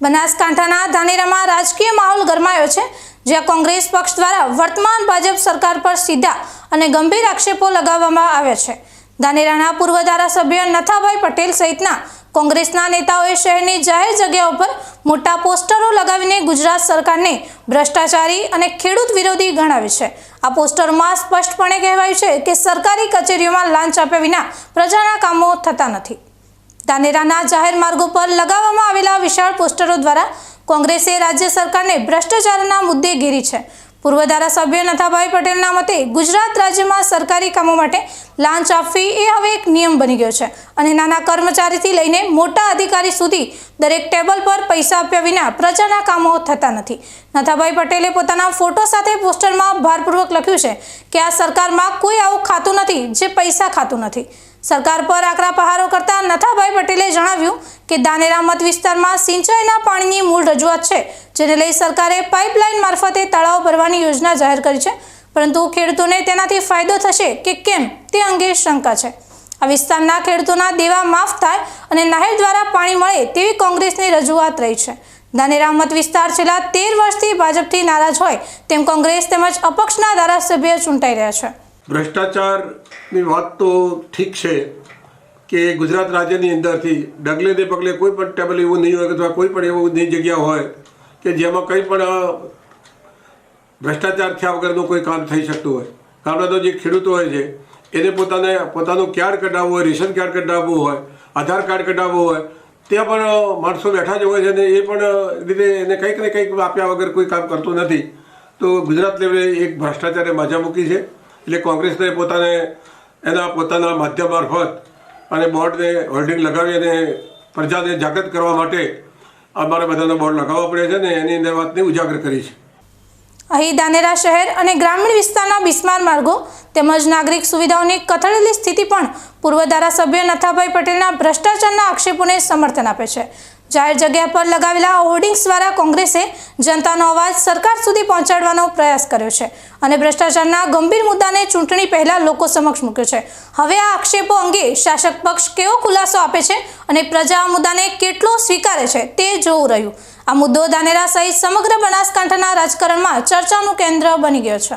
બનાસકાંઠાના ધાનેરામાં રાજકીય માહોલ ગરમાયો છે, જ્યાં કોંગ્રેસ પક્ષ દ્વારા વર્તમાન ભાજપ સરકાર પર સીધા અને ગંભીર આક્ષેપો લગાવવામાં આવ્યા છે. ધાનેરાના પૂર્વ ધારાસભ્ય નથાભાઈ પટેલ સહિતના કોંગ્રેસના નેતાઓએ શહેરની જાહેર જગ્યાઓ પર મોટા પોસ્ટરો લગાવીને ગુજરાત સરકારને ભ્રષ્ટાચારી અને ખેડૂત વિરોધી ગણાવી છે. આ પોસ્ટરમાં સ્પષ્ટપણે કહેવાયું છે કે સરકારી કચેરીઓમાં લાંચ આપ્યા વિના પ્રજાના કામો થતા નથી. ધાનેરાના જાહેર માર્ગો પર લગાવવામાં આવેલા વિશાળ પોસ્ટરો દ્વારા કોંગ્રેસે રાજ્ય સરકારને ભ્રષ્ટાચારના મુદ્દે ઘેરી છે. પૂર્વ ધારાસભ્ય નથાભાઈ પટેલના મતે ગુજરાત રાજ્યમાં સરકારી કામો માટે લાંચ આપવી એ હવે એક નિયમ બની ગયો છે અને નાના કર્મચારીથી લઈને મોટા અધિકારી સુધી દરેક ટેબલ પર પૈસા આપ્યા વિના પ્રજાના કામો થતા નથી. નથાભાઈ પટેલે પોતાના ફોટો સાથે પોસ્ટરમાં ભારપૂર્વક લખ્યું છે કે આ સરકારમાં કોઈ આવું ખાતું નથી જે પૈસા ખાતું નથી. સરકાર પર આકરા પહારો કરતા નથાભાઈ પટેલે જણાવ્યું કે દાનેરા મત વિસ્તારમાં સિંચાઈના પાણીની મૂળ રજૂઆત છે, જેને લઈ સરકારે પાઇપલાઇન મારફતે તળાવ ભરવાની યોજના જાહેર કરી છે. પરંતુ ખેડૂતોને તેનાથી ફાયદો થશે કે કેમ તે અંગે શંકા છે. આ વિસ્તારના ખેડૂતોના દેવા માફ થાય અને નહેર દ્વારા પાણી મળે તેવી કોંગ્રેસની રજૂઆત રહી છે. દાનેરા મત વિસ્તાર છેલ્લા તેર વર્ષથી ભાજપથી નારાજ હોય તેમ કોંગ્રેસ તેમજ અપક્ષના ધારાસભ્ય ચૂંટાઈ રહ્યા છે. ભ્રષ્ટાચારની વાત તો ઠીક છે કે ગુજરાત રાજ્યની અંદરથી ડગલે ને પગલે કોઈ પણ ટેબલ એવું નહીં હોય અથવા કોઈ પણ એવું નહીં જગ્યા હોય કે જેમાં કંઈ પણ ભ્રષ્ટાચાર થયા વગરનું કોઈ કામ થઈ શકતું હોય. ગામડાનો જે ખેડૂતો હોય છે, એને પોતાને, પોતાનું કાર્ડ કઢાવવું હોય, રેશન કાર્ડ કઢાવવું હોય, આધાર કાર્ડ કઢાવવું હોય, ત્યાં પણ માણસો બેઠા જ હોય છે અને એ પણ રીતે એને કંઈક ને કંઈક આપ્યા વગર કોઈ કામ કરતું નથી. તો ગુજરાત લેવલે એક ભ્રષ્ટાચારે માજા મૂકી છે. એટલે કોંગ્રેસને પોતાને એના પોતાના માધ્યમ મારફત અને બોર્ડને હોલ્ડિંગ લગાવી અને પ્રજાને જાગૃત કરવા માટે અમારે બધાને બોર્ડ લગાવવા પડે છે ને એની અંદર વાતને ઉજાગર કરી છે. અહીં દાનેરા શહેર અને ગ્રામીણ વિસ્તારના બિસ્માર માર્ગો તેમજ નાગરિક સુવિધાઓની કથળેલી સ્થિતિ પણ પૂર્વ ધારાસભ્ય નથાભાઈ પટેલના ભ્રષ્ટાચારના આક્ષેપોને સમર્થન આપે છે. જાહેર જગ્યા પર લગાવેલા હોર્ડિંગ્સ દ્વારા કોંગ્રેસે જનતાનો અવાજ સરકાર સુધી પહોંચાડવાનો પ્રયાસ કર્યો છે અને ભ્રષ્ટાચારના ગંભીર મુદ્દાને ચૂંટણી પહેલા લોકો સમક્ષ મૂક્યો છે. હવે આ આક્ષેપો અંગે શાસક પક્ષ કેવો ખુલાસો આપે છે અને પ્રજા આ મુદ્દાને કેટલો સ્વીકારે છે તે જોવું રહ્યું. આ મુદ્દો દાનેરા સહિત સમગ્ર બનાસકાંઠાના રાજકારણમાં ચર્ચાનું કેન્દ્ર બની ગયો છે.